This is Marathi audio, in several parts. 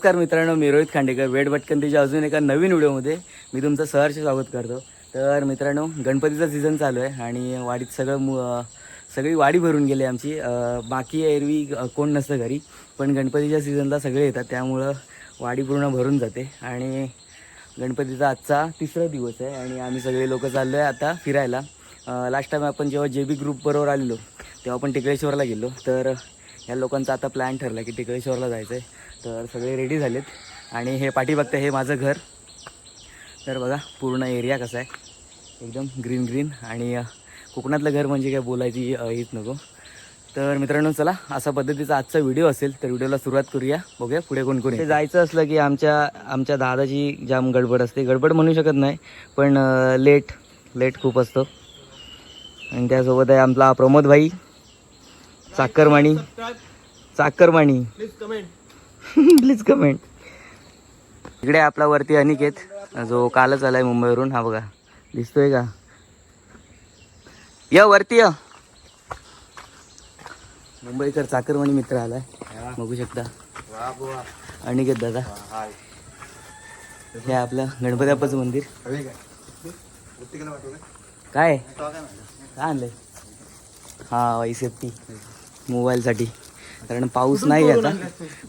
नमस्कार मित्रांनो मी रोहित खांडेकर. वेड भटकंतीच्या अजून एका नवीन व्हिडिओमध्ये मी तुमचं सहर्ष स्वागत करतो. तर मित्रांनो गणपतीचा सीझन चालू आहे आणि वाडीत सगळं मु सगळी वाडी भरून गेली आमची. बाकी एरवी कोण नसतं घरी पण गणपतीच्या सीझनला सगळे येतात. त्यामुळं वाडी पूर्ण भरून जाते आणि गणपतीचा आजचा तिसरा दिवस आहे आणि आम्ही सगळे लोक चाललो आहे आता फिरायला. लास्ट टाइम आपण जेव्हा जे बी ग्रुपबरोबर आलेलो तेव्हा आपण टिकळेश्वरला गेलो. तर ह्या लोकांचा आता प्लॅन ठरला की टिकळेश्वरला जायचं आहे तर सगळे रेडी झालेत. आणि हे पाठी बघता हे माझं घर. तर बघा पूर्ण एरिया कसा आहे. एकदम ग्रीन ग्रीन आणि कोकणातलं घर म्हणजे काय बोलायची हीच नको. तर मित्रांनो चला असा पद्धतीचा आजचा व्हिडिओ असेल तर व्हिडिओला सुरुवात करूया. बघूया पुढे कोण कोण जायचं असलं की आमच्या आमच्या दादाची जाम गडबड असते. गडबड म्हणू शकत नाही पण लेट लेट खूप असतो. आणि त्यासोबत आहे आपला प्रमोद भाई चाकरमाणी चाकरमाणी प्लीज कमेंट इकडे आपला वरती अनिकेत. जो कालच आलाय मुंबईवरून. हा बघा. दिसतोय का? या वरती या. मुंबईकर चाकरमणी मित्र आलाय. बघू शकता. अनिकेत दादा. हे आपलं गणपतीप्पाचं मंदिर. काय? काय आणलंय? हा वाई सेफ्टी. मोबाईलसाठी. कारण पाऊस नाही आता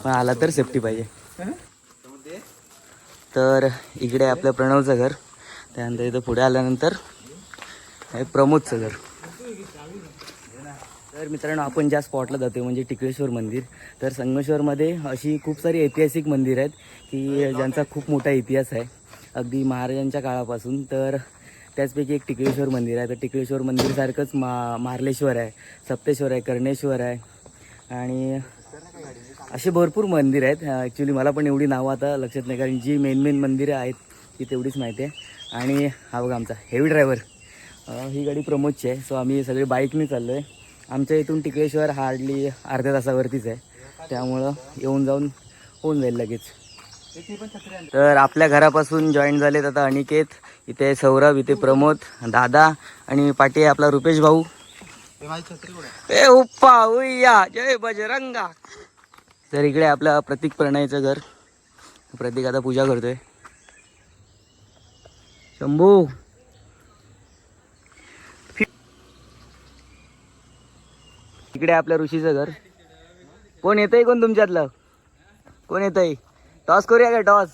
पण आला तर सेफ्टी पाहिजे. तर इकडे आपल्या प्रणवचं घर. त्यानंतर इथं पुढे आल्यानंतर हे प्रमोदचं घर. तर मित्रांनो आपण ज्या स्पॉटला जातो म्हणजे टिकळेश्वर मंदिर तर संगमेश्वरमध्ये अशी खूप सारी ऐतिहासिक मंदिर आहेत की ज्यांचा खूप मोठा इतिहास आहे. अगदी महाराजांच्या काळापासून तर त्याचपैकी एक टिकळेश्वर मंदिर आहे. तर टिकळेश्वर मंदिरसारखंच मा मार्लेश्वर आहे सप्तेश्वर आहे कर्णेश्वर आहे. आणि असे भरपूर मंदिर आहेत. ॲक्च्युली मला पण एवढी नावं आता लक्षात नाही कारण जी मेन मेन मंदिरं आहेत ती तेवढीच माहिती आहे. आणि हा बघा आमचा हेवी ड्रायव्हर ही गाडी प्रमोदची आहे. सो आम्ही सगळे बाईकने चाललो आहे आमच्या इथून टिकळेश्वर हार्डली अर्ध्या तासावरतीच आहे. त्यामुळं येऊन जाऊन होऊन जाईल लगेच. तर आपल्या घरापासून जॉईन झालेत आता अनिकेत इथे सौरभ इथे प्रमोद दादा आणि पाठी आपला रुपेश भाऊ. ए उप्पा उय्या जय बजरंगा. तर इकडे आपलं प्रतीक प्रणयचं घर. प्रतीक आता पूजा करतोय. शंभू. इकडे आपल्या ऋषीचं घर. कोण येतंय कोण तुमच्यातलं? कोण येतंय? टॉस करूया का टॉस?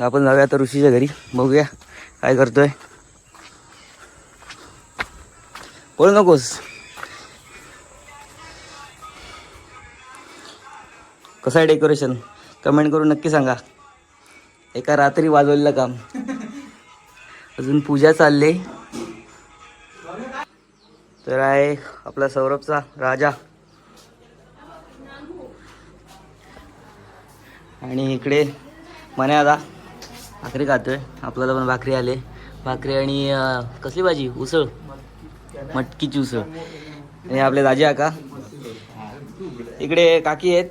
आपण जाऊया आता ऋषीच्या घरी. बघूया काय करतोय. बोल नकोस कसं आहे डेकोरेशन कमेंट करून नक्की सांगा. एका रात्री वाजवलेलं काम. अजून पूजा चालली. तर आहे आपला सौरभचा राजा. आणि इकडे मने आता भाकरी खातोय. आपल्याला पण भाकरी आले. भाकरी आणि कसली भाजी? उसळ. मटकी उसळ आणि आपले दाजी आका इकडे काकी आहेत.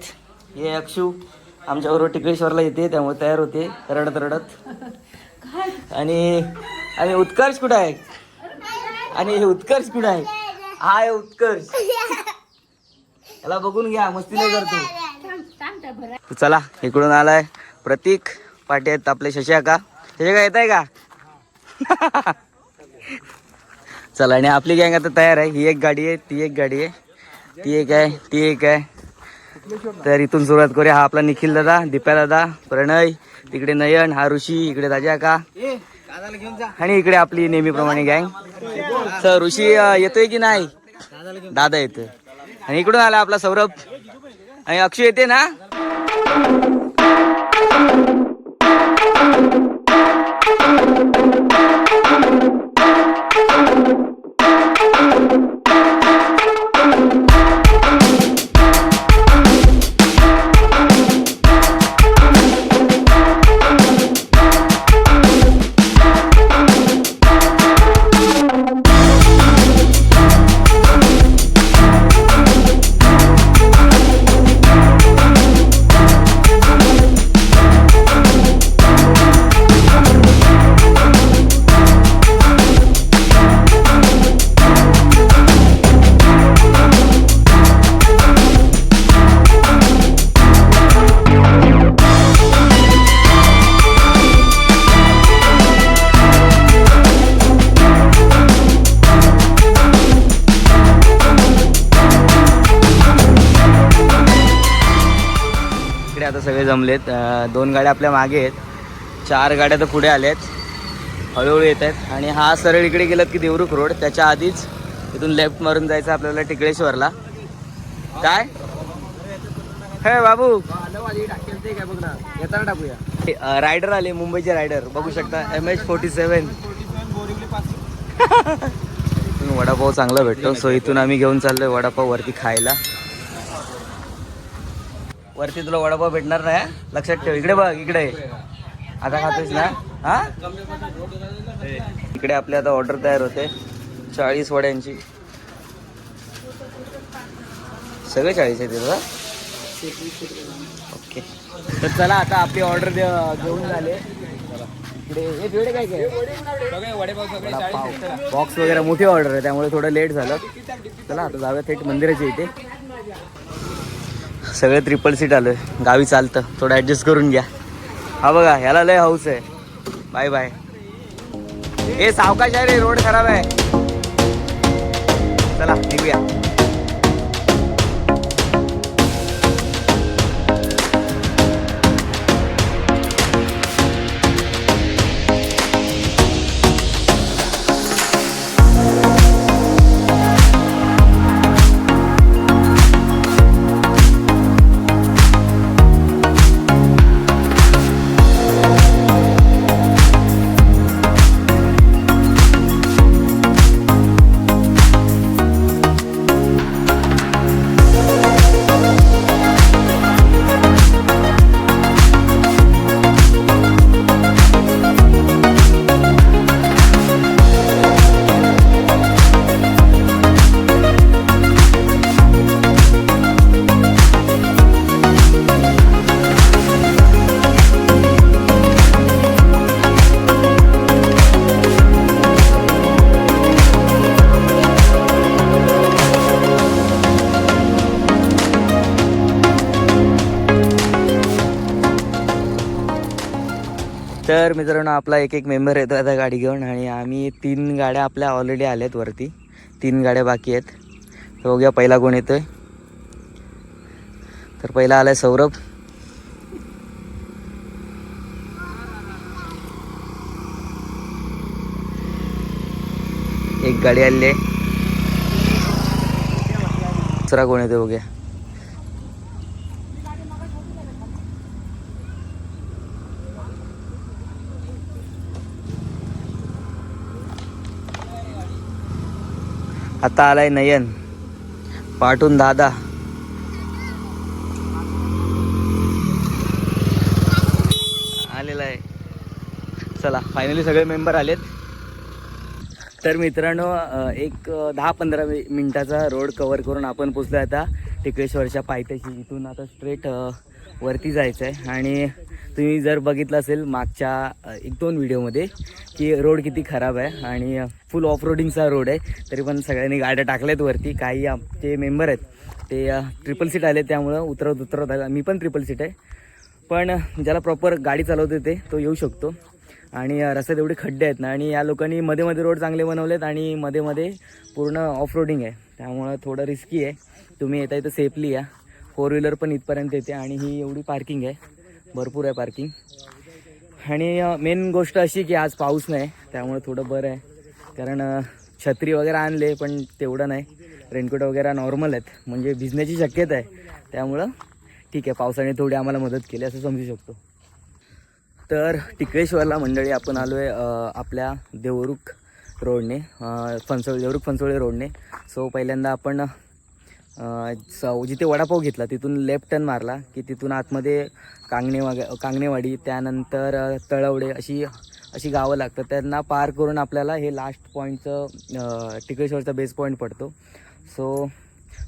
हे अक्षू. आमच्याबरोबर टिकळेश्वरला येते त्यामुळे तयार होते. रडत रडत. आणि आणि उत्कर्ष कुठं आहे? आणि हे उत्कर्ष कुठं आहे? हाय उत्कर्ष. त्याला बघून घ्या. मस्ती नाही करतो. चला इकडून आलाय प्रतीक. पाटे आहेत आपले शशी आका शशी का येत आहे का? चला आणि आपली गँग आता तयार आहे. ही एक गाडी आहे ती एक गाडी आहे. ती एक आहे ती एक आहे. तर इथून सुरुवात करूया. हा आपला निखिल दादा दीपा दादा प्रणय तिकडे नयन हा ऋषी इकडे राजा का आणि इकडे आपली नेहमीप्रमाणे गँग सर ऋषी येतोय की नाही? दादा येतोय. आणि इकडून आला आपला सौरभ. आणि अक्षय येते ना? जमलेत दोन गाड्या आपल्या मागे आहेत. चार गाड्या तर पुढे आल्या आहेत हळूहळू येत आहेत. आणि हा सरळ इकडे गेलात की देवरुख रोड. त्याच्या आधीच इथून लेफ्ट मारून जायचं आपल्याला टिकळेश्वरला. काय? हे बाबू. टाकूया रायडर आले मुंबईचे रायडर बघू शकता M H forty seven vada pav चांगला भेटतो. सो इथून आम्ही घेऊन चाललोय वडापाव वरती खायला. वरती तुला वडापाव भेटणार नाही लक्षात ठेव. इकडे बघ इकडे. आता खातोस ना? हा? इकडे आपली आता ऑर्डर तयार होते. चाळीस वड्यांची. सगळे चाळीस आहे तिथं ओके. तर चला आता आपली ऑर्डर घेऊन झाले. इकडे काय काय? बॉक्स वगैरे मोठी ऑर्डर आहे त्यामुळे थोडं लेट झालं. चला आता जाऊया थेट मंदिराच्या इथे. सगळं ट्रिपल सीट आलोय. गावी चालतं. थोडं ॲडजस्ट करून घ्या. हा बघा ह्याला लय हाऊस आहे. बाय बाय हे सावकाश आहे रे रोड खराब आहे. चला निघूया. तर मित्रांनो आपला एक एक मेंबर येतो आता गाडी घेऊन आणि आम्ही तीन गाड्या आपल्या ऑलरेडी आल्यात वरती. तीन गाड्या बाकी आहेत. तर बघूया पहिला कोण येतोय. तर पहिला आलाय सौरभ. एक गाडी आली आहे. दुसरा कोण येतो बघूया. आता आलाय नयन. पाठून दादा. आलेला आहे. चला फायनली सगळे मेंबर आलेत. तर मित्रांनो एक दहा पंधरा मिनिटाचा मिनटाचा रोड कवर करून आपण पोचलो आता टिकेश्वरच्या पायथ्याशी. इथून आता स्ट्रेट वरती जायचं आहे आणि तुम्ही जर बघितलं असेल मागच्या एक दोन व्हिडिओमध्ये की रोड किती खराब आहे आणि फुल ऑफ रोडिंगचा रोड आहे तरी पण सगळ्यांनी गाड्या टाकल्यात वरती काही आमचे मेंबर आहेत ते ट्रिपल सीट आले त्यामुळं उतरवत उतरवत आलं. मी पण ट्रिपल सीट आहे. पण ज्याला प्रॉपर गाडी चालवते ते तो येऊ शकतो. आणि रस्त्यात एवढे खड्डे आहेत ना आणि या लोकांनी मध्ये मध्ये रोड चांगले बनवलेत आणि मध्ये मध्ये पूर्ण ऑफ रोडिंग आहे. त्यामुळं थोडं रिस्की आहे. तुम्ही येता इथं सेफली या. फोर व्हीलर पण इथपर्यंत येते आणि ही एवढी पार्किंग आहे. भरपूर आहे पार्किंग आणि मेन गोष्ट अशी की आज पाऊस नाही त्यामुळे थोडं बरं आहे. कारण छत्री वगैरे आणले पण तेवढं नाही. रेनकोट वगैरे नॉर्मल आहेत. म्हणजे भिजण्याची शक्यता आहे. त्यामुळं ठीक आहे पावसाने थोडी आम्हाला मदत केली असं समजू शकतो. तर टिकेश्वरला मंडळी आपण आलो आहे आपल्या देवरुख रोडने फणसोळी देवरुख फणसोळी रोडने. सो पहिल्यांदा आपण जिथे वडापाव घेतला तिथून लेफ्ट टर्न मारला की तिथून आतमध्ये कांगणेवाग कांगणेवाडी त्यानंतर तळवडे अशी अशी गावं लागतात. त्यांना पार करून आपल्याला हे लास्ट पॉईंटचं टिकेश्वरचा बेस पॉईंट पडतो. सो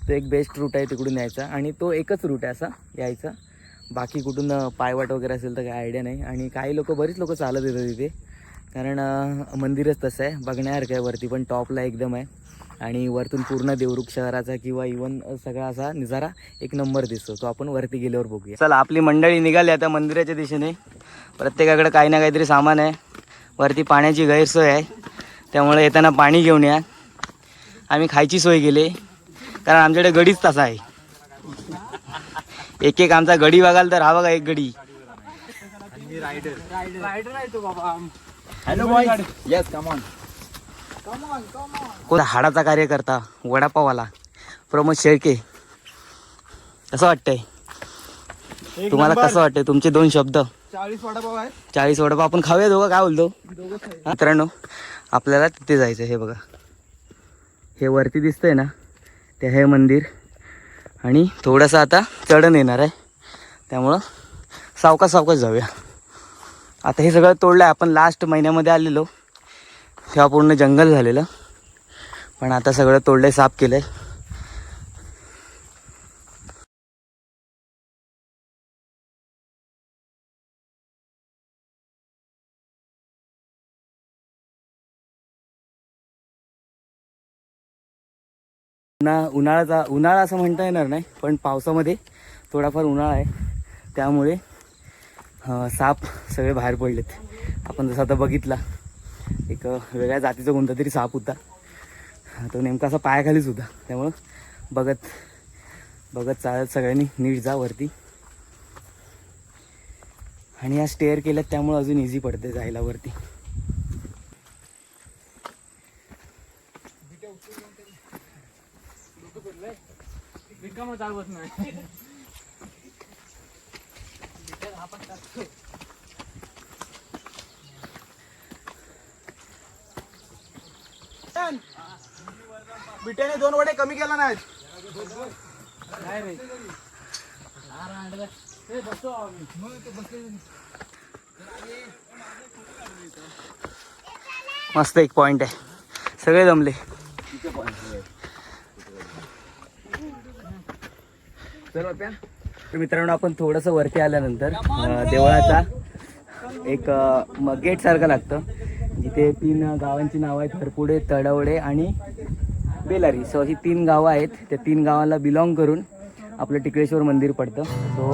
तो एक बेस्ट रूट आहे तिकडून यायचा. आणि तो एकच रूट आहे असा यायचा. बाकी कुठून पायवाट वगैरे असेल तर काही आयडिया नाही. आणि काही लोक बरीच लोक चालत येतात तिथे. कारण मंदिरच तसं आहे. बघण्यासारखं आहे वरती पण टॉपला एकदम आहे. आणि वरतून पूर्ण देवरुख शहराचा किंवा इवन सगळा असा नजारा एक नंबर दिसतो. तो आपण वरती गेल्यावर बघूया. चला आपली मंडळी निघाली आता मंदिराच्या दिशेने. प्रत्येकाकडे काही ना काहीतरी सामान आहे. वरती पाण्याची गैरसोय आहे. त्यामुळे येताना पाणी घेऊन या. आम्ही खायची सोय केली. कारण आमच्याकडे गडीच तसा आहे. एक एक आमचा गडी बघाल तर हा बघा एक गडी. रायडर आहे तो बाबा. हॅलो बॉय येस कमॉन कोण हाडाचा कार्यकर्ता वडापावाला प्रमोद शेळके. कसं वाटतंय? तुम्हाला कसं वाटतंय? तुमचे दोन शब्द. चाळीस वडापाव आहे चाळीस वडापाव. आपण खाऊया दोघं काय बोलतो? मित्रांनो आपल्याला तिथे जायचं हे बघा. हे वरती दिसतंय ना ते हे मंदिर. आणि थोडंसं आता चढण येणार आहे. त्यामुळं सावकाश सावकाश जाऊया. आता हे सगळं तोडलं आहे आपण लास्ट महिन्यामध्ये आलेलो. तेव्हा पूर्ण जंगल झालेलं. पण आता सगळं तोडलं साफ केलं आहे उन्हा उन्हाळाचा उन्हाळा असं म्हणता येणार नाही पण पावसामध्ये थोडाफार उन्हाळा आहे. त्यामुळे साप सगळे बाहेर पडलेत. आपण जसं आता बघितला एक वेगळ्या जातीचा कोणता तरी साप होता. तो नेमका असा पायाखालीच होता. त्यामुळं बघत बघत चालत सगळ्यांनी नीट जा वरती. आणि या स्टेअर केल्यात त्यामुळं अजून इझी पडते जायला वरती. नाही. नाही बिट्याने दोन वडे कमी केला आम्ही मस्त एक पॉइंट आहे. सगळे जमले. तर मित्रांनो आपण थोडंसं वरती आल्यानंतर देवळाचा एक गेट सारखं लागतं. जिथे तीन गावांची नावं आहेत. हरपुडे तडवडे आणि बेलारी. सो ही तीन गावं आहेत. त्या तीन गावाला बिलॉंग करून आपलं टिकळेश्वर मंदिर पडतं. सो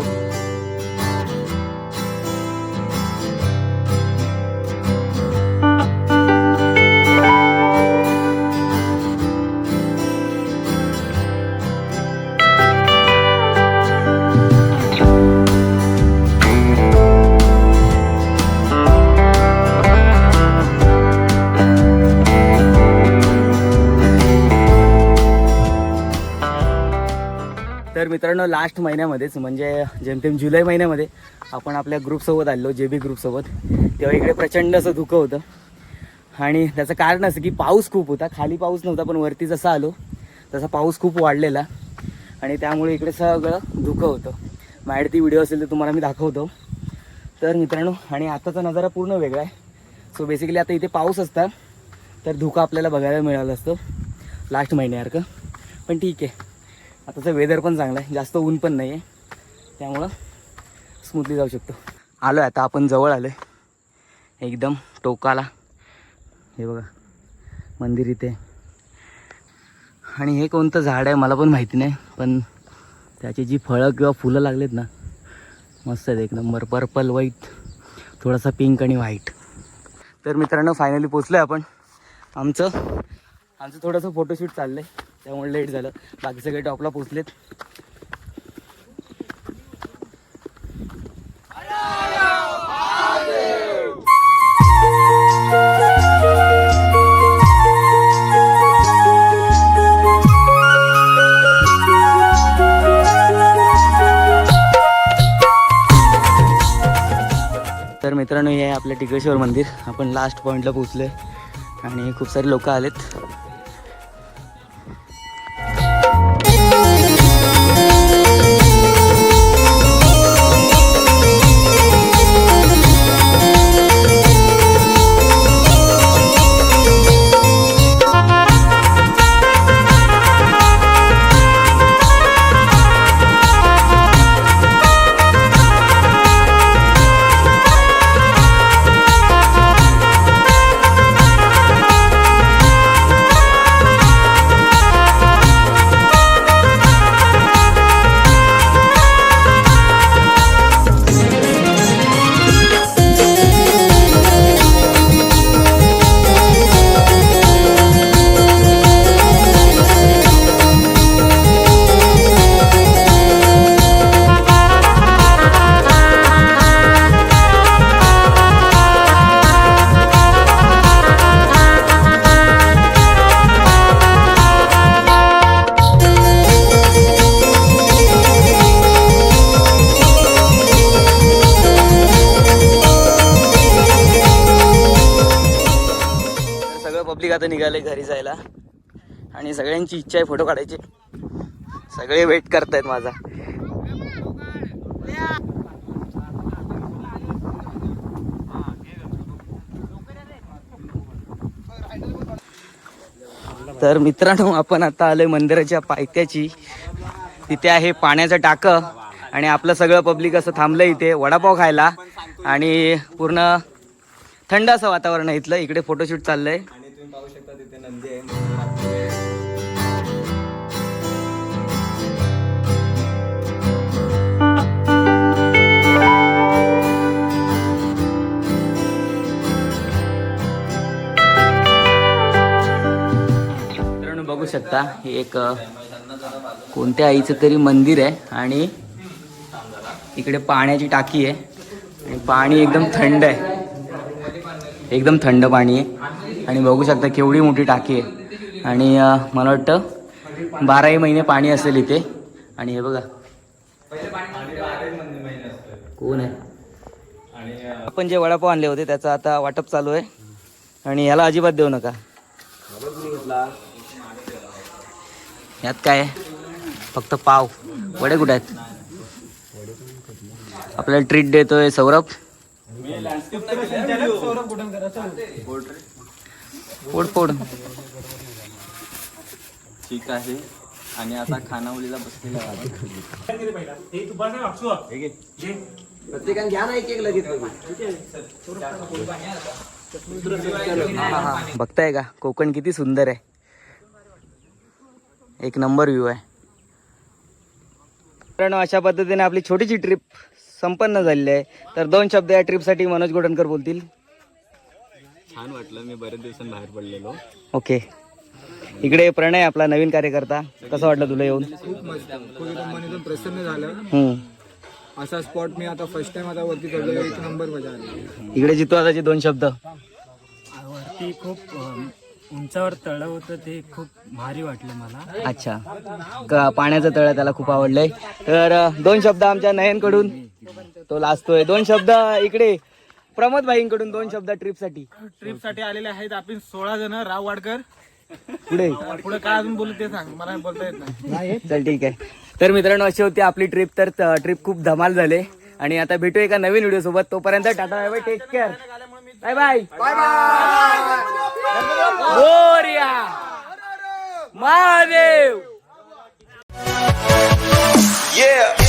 मित्रांनो लास्ट महिन्यामध्येच म्हणजे जेमतेम जुलै महिन्यामध्ये आपण आपल्या ग्रुपसोबत आलेलो जे बी ग्रुपसोबत तेव्हा इकडे प्रचंड असं धुकं होतं. आणि त्याचं कारण असं की पाऊस खूप होता. खाली पाऊस नव्हता पण वरती जसा आलो तसा पाऊस खूप वाढलेला. आणि त्यामुळे इकडे सगळं धुकं होतं. माझ्याकडे ती व्हिडिओ असेल तर तुम्हाला मी दाखवतो. तर मित्रांनो आणि आताचा नजारा पूर्ण वेगळा आहे. सो बेसिकली आता इथे पाऊस असता तर धुकं आपल्याला बघायला मिळालं असतं. लास्ट महिन्यासारखं. पण ठीक आहे. आताचं वेदर पण चांगलं आहे. जास्त ऊन पण नाही आहे त्यामुळं स्मूथली जाऊ शकतो. आलो आहे आता आपण जवळ आलो आहे एकदम टोकाला. हे बघा मंदिर इथे. आणि हे कोणतं झाड आहे मला पण माहिती नाही पण त्याची जी फळं किंवा फुलं लागलेत ना मस्त आहेत. एक नंबर पर्पल व्हाईट थोडासा पिंक आणि व्हाईट तर मित्रांनो फायनली पोचलो आहे आपण. आमचं आमचं थोडंसं फोटोशूट चाललं आहे त्यामुळे लेट झालं. बाकी सगळे टॉपला पोचलेत तर मित्रांनो हे आहे आपलं टिकेश्वर मंदिर. आपण लास्ट पॉईंटला पोचलो आहे आणि खूप सारे लोक आलेत. घरी जायला. आणि सगळ्यांची इच्छा आहे फोटो काढायची. सगळे वेट करतायत माझा. तर मित्रांनो आपण आता आलोय मंदिराच्या पायथ्याची. तिथे आहे पाण्याचं टाकं आणि आपलं सगळं पब्लिक असं थांबलं इथे वडापाव खायला. आणि पूर्ण थंड असं वातावरण आहे इथलं. इकडे फोटोशूट चाललंय. शकता हे एक कोणत्या आईचं तरी मंदिर आहे आणि इकडे पाण्याची टाकी आहे. आणि पाणी एकदम थंड आहे. एकदम थंड पाणी आहे. आणि बघू शकता केवढी मोठी टाकी आहे. आणि मला वाटतं बाराही महिने पाणी असेल इथे. आणि हे बघा. कोण आहे? आपण जे वडापाव आणले होते त्याचं आता वाटप चालू आहे. आणि याला अजिबात देऊ नका. यात काय आहे? फक्त पाव. वडे कुठे आहेत? आपल्याला ट्रीट देतोय सौरभ. फोड फोड. ठीक आहे. आणि आता खानावळीला बसलेला प्रत्येकाने घ्या ना एक एक लगेच बघताय का? कोकण किती सुंदर आहे. एक नंबर व्ह्यू आहे. मित्रांनो अशा पद्धतीने आपली छोटीशी ट्रिप संपन्न झालेली आहे. तर दोन शब्द या ट्रिपसाठी मनोज गोडणकर बोलतील. छान वाटलं मी बरेच दिवसांनी बाहेर पडलेलो. ओके. इकडे प्रणय आपला नवीन कार्यकर्ता. कसं वाटलं तुला येऊन? खूप मस्त. खूप एकदम मन एकदम प्रसन्न झालं. हम्म. असा स्पॉट मी आता फर्स्ट टाइम आता वरती चढलो एक नंबर मजा आली. इकडे जितू आताचे दोन शब्द. वरती खूप अम, उंचावर तळ होतं ते खूप भारी वाटलं मला. अच्छा. का पाण्याचं तळ त्याला खूप आवडलंय. तर अ, दोन शब्द आमच्या नयनकडून. तो लाजतोय दोन शब्द इकडे. प्रमोद भाईंकडून दोन शब्द ट्रिपसाठी. ट्रिपसाठी आलेले आहेत आपण सोळा जण. राव वाडकर. पुढे. पुढे काय अजून बोलू ते सांग. मला बोलता येत नाही. चल ठीक आहे. तर मित्रांनो अशी होती आपली ट्रिप. तर ट्रिप खूप धमाल झाले. आणि आता भेटू एका नवीन व्हिडिओ सोबत तोपर्यंत tata bye bye. Take care Bye bye. Bye bye. Glória. Mahadev. Yeah.